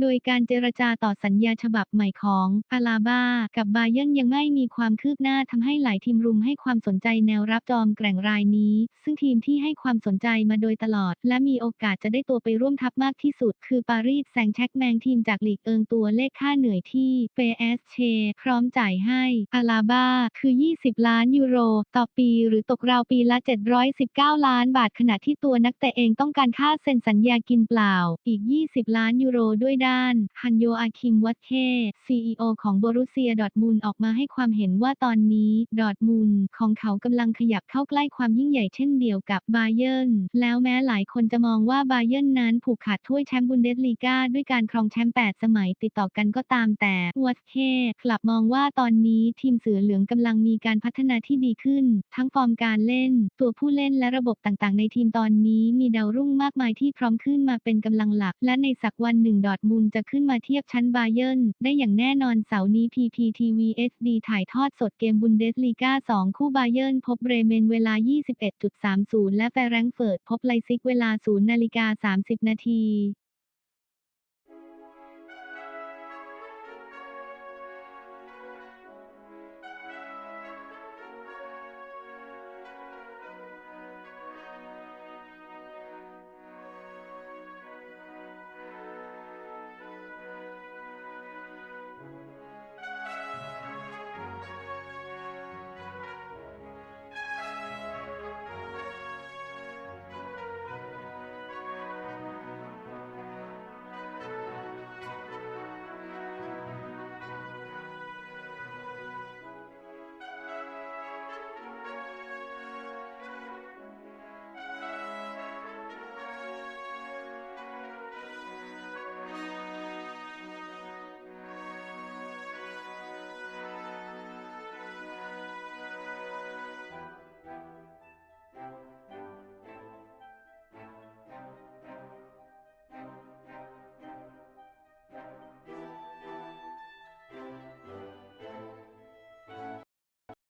โดยการเจรจาต่อสัญญาฉบับใหม่ของอาลาบากับบาเยิร์นยังไม่มีความคืบหน้าทำให้หลายทีมรุมให้ความสนใจแนวรับจอมแกร่งรายนี้ ซึ่งทีมที่ให้ความสนใจมาโดยตลอด และมีโอกาสจะได้ตัวไปร่วมทัพมากที่สุด คือปารีสแซงต์แช็กแมงทีมจากลีกเอิงตัวเลขค่าเหนื่อยที่เปเอสเชพร้อมจ่ายให้อาลาบาคือ 20 ล้านยูโร ต่อปีหรือตกราวปีละ 719 ล้านบาทขณะที่ตัวนักเตะเองต้องการค่าเซ็นสัญญากินเปล่าอีก 20 ล้านยูโรด้วยด้าน ฮันโยอาคิมวัตเค CEO ของบรุเซียดอร์ทมุนออกมาให้ความเห็นว่าตอนนี้ ดอร์ทมุนของเขากำลังขยับเข้าใกล้ความยิ่งใหญ่เช่นเดียวกับบาเยิร์นแล้วแม้หลายคนจะมองว่าบาเยิร์นนั้นผูกขาดถ้วยแชมป์บุนเดสลีกาด้วยการครองแชมป์8สมัยติดต่อกันก็ตามแต่วัตเคกลับมองว่าตอนนี้ทีมเสือเหลืองกำลังมีการพัฒนาที่ดีขึ้น ทั้งฟอร์มการเล่น ตัวผู้เล่นและระบบต่างๆ ในทีมตอนนี้มีดาวรุ่งมากมายที่พร้อมขึ้นมาเป็นกำลังหลัก และในสักวันหนึ่งดอร์ทมุนด์จะขึ้นมาเทียบชั้นบาเยิร์นได้อย่างแน่นอนเสาร์นี้ PPTV SD ถ่ายทอดสดเกมบุนเดสลีกา2 คู่บาเยิร์นพบเบรเมนเวลา 21.30 และแฟรงเฟิร์ตพบไลซิกเวลา 0นาฬิกา30 นาที